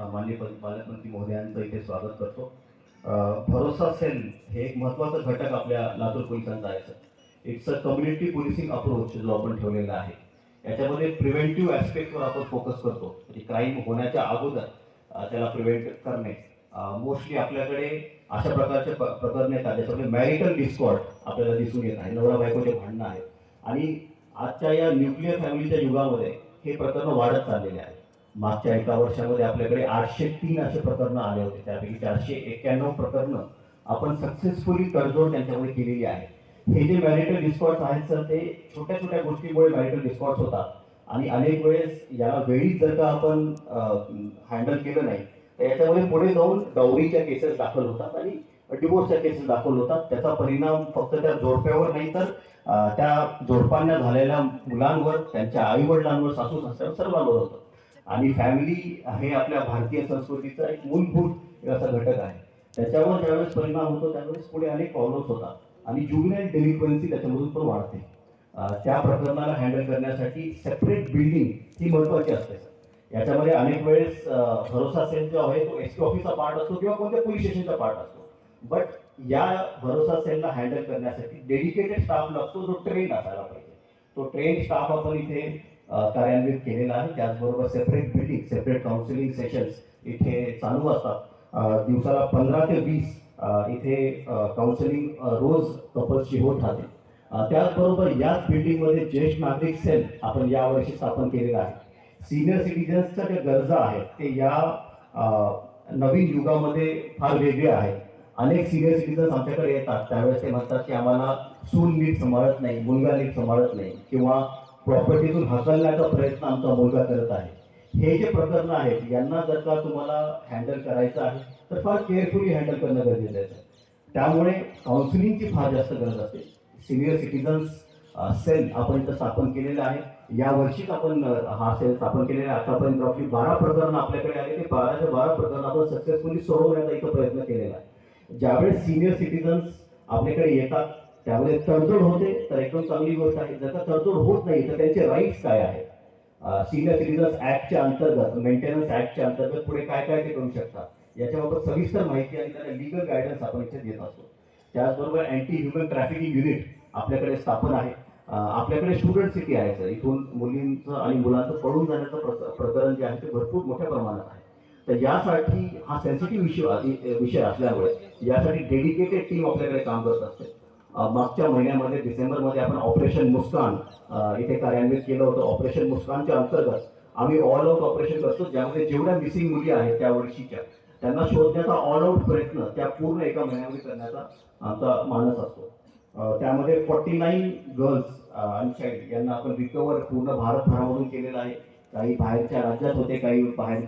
माननीय पालकमंत्री महोदयांचं इथे स्वागत करतो. भरोसा सेल हे एक महत्त्वाचं घटक आपल्या लातूर पोलिसांचा आहे sir. It's a community policing approach जो आपण ठेवलेला आहे. याच्यामध्ये प्रिव्हेंटिव्ह ॲस्पेक्टवर आपण फोकस करतो. म्हणजे क्राईम होण्याच्या अगोदर त्याला प्रिव्हेंट करणे. मोस्टली आपल्याकडे अशा प्रकारचे प्रकरण येतात ज्याच्यामध्ये मॅरिटल डिस्कॉर्ड आपल्याला दिसून येत आहे. नवरा बायकोचे भांडणं आहेत. आणि आजच्या या न्यूक्लिअर फॅमिलीच्या युगामध्ये हे प्रकरण वाढत चाललेले आहे मागच्या एका वर्षामध्ये आपल्याकडे आठशे तीन असे प्रकरणं आले होते. त्यापैकी चारशे एक्क्याण्णव प्रकरणं आपण सक्सेसफुली तडजोड त्यांच्यामध्ये केलेली आहे हे जे मॅरिटल डिस्कॉर्ड्स आहेत सर ते छोट्या छोट्या गोष्टीमुळे मॅरिटल डिस्कॉर्ड्स होतात. आणि अनेक वेळेस याला वेळीच जर का आपण हँडल केलं नाही तर याच्यामध्ये पुढे जाऊन डौरीच्या केसेस दाखल होतात आणि डिवोर्सच्या केसेस दाखल होतात. त्याचा परिणाम फक्त त्या जोडप्यावर नाही तर त्या जोडपांना झालेल्या मुलांवर त्यांच्या आई वडिलांवर सासू सासऱ्यावर सर्वांवर होतं. आणि फॅमिली हे आपल्या भारतीय संस्कृतीचा एक मूलभूत असा घटक आहे. त्याच्यावर ज्यावेळेस परिणाम होतो त्यावेळेस पुढे अनेक प्रॉब्लेम्स होतात. आणि जुग्नाईल डेलिक्वन्सी त्याच्यामधून पण वाढते. त्या प्रकरणाला हँडल करण्यासाठी सेपरेट बिल्डिंग ही महत्वाची असते. सर याच्यामध्ये अनेक वेळेस भरोसा सेल जो आहे तो एस पी ऑफिसचा पार्ट असतो किंवा कोणत्या पोलीस स्टेशनचा पार्ट असतो. बट या भरोसा सेलला हँडल करण्यासाठी डेडिकेटेड स्टाफ लागतो जो ट्रेन असायला पाहिजे. तो ट्रेन स्टाफ आपण इथे कार्यान्वित केलेला आहे. त्याचबरोबर separate building separate counselling sessions इथे चालू असतात. दिवसाला पंधरा ते वीस इथे काउन्सिलिंग रोज कपल्सची होत राहते. त्याचबरोबर याच बिल्डिंगमध्ये ज्येष्ठ नागरिक सेल आपण यावर्षी स्थापन केलेलं आहे. सिनियर सिटीजन्सच्या ज्या गरजा आहेत ते या नवीन युगामध्ये फार वेगळे आहेत. अनेक सिनियर सिटीजन्स आमच्याकडे येतात. त्यावेळेस ते म्हणतात की आम्हाला सून नीट सांभाळत नाही मुलगा नीट सांभाळत नाही किंवा प्रॉपर्टीतून हकलण्याचा प्रयत्न आमचा मुलगा करत आहे. हे जे प्रकरणं आहेत यांना जर का तुम्हाला हँडल करायचं आहे तर फार केअरफुली हँडल करणं गरजेचं आहे. त्यामुळे काउन्सिलिंगची फार जास्त गरज असते. सिनियर सिटीजन्स सेल आपण इथं स्थापन केलेलं आहे. या वर्षीच आपण हा सेल स्थापन केलेला आहे. आतापर्यंत आपली बारा प्रकरणं आपल्याकडे आले. ते बाराच्या बारा प्रकरण आपण सक्सेसफुली सोडवण्याचा इथं प्रयत्न केलेला आहे. ज्यावेळेस सिनियर सिटीजन्स आपल्याकडे येतात त्यामुळे तडजोड होते तर एकदम चांगली गोष्ट आहे. जर तडजोड होत नाही तर त्यांचे राईट्स काय आहेत? सिनियर सिटीजन्स ऍक्टच्या अंतर्गत मेंटेनन्स ऍक्टच्या अंतर्गत पुढे काय काय ते करू शकतात? याच्याबाबत सविस्तर माहिती आणि त्यांना लिगल गायडन्स आपण इथे देत असतो. त्याचबरोबर अँटी ह्युमन ट्रॅफिकिंग युनिट आपल्याकडे स्थापन आहे. आपल्याकडे स्टुडंट सिटी आहे सर. इथून मुलींचं आणि मुलांचं पडून जाण्याचं प्रकरण जे आहे ते भरपूर मोठ्या प्रमाणात आहे. तर यासाठी हा सेन्सिटिव्ह विषय विषय असल्यामुळे यासाठी डेडिकेटेड टीम आपल्याकडे काम करत असते. मागच्या महिन्यामध्ये डिसेंबरमध्ये आपण ऑपरेशन मुस्कान इथे कार्यान्वित केलं होतं. ऑपरेशन मुस्कानच्या अंतर्गत आम्ही ऑल आउट ऑपरेशन करतो ज्यामध्ये जेवढ्या मिसिंग मुली आहेत त्या वर्षीच्या त्यांना शोधण्याचा ऑल आउट प्रयत्न त्या पूर्ण एका महिन्यामध्ये करण्याचा आमचा मानस असतो. त्यामध्ये फॉर्टी नाईन गर्ल्स आणि चाईल्ड यांना आपण रिकवर पूर्ण भारतभरामधून केलेलं आहे. काही बाहेरच्या राज्यात होते काही बाहेरच्या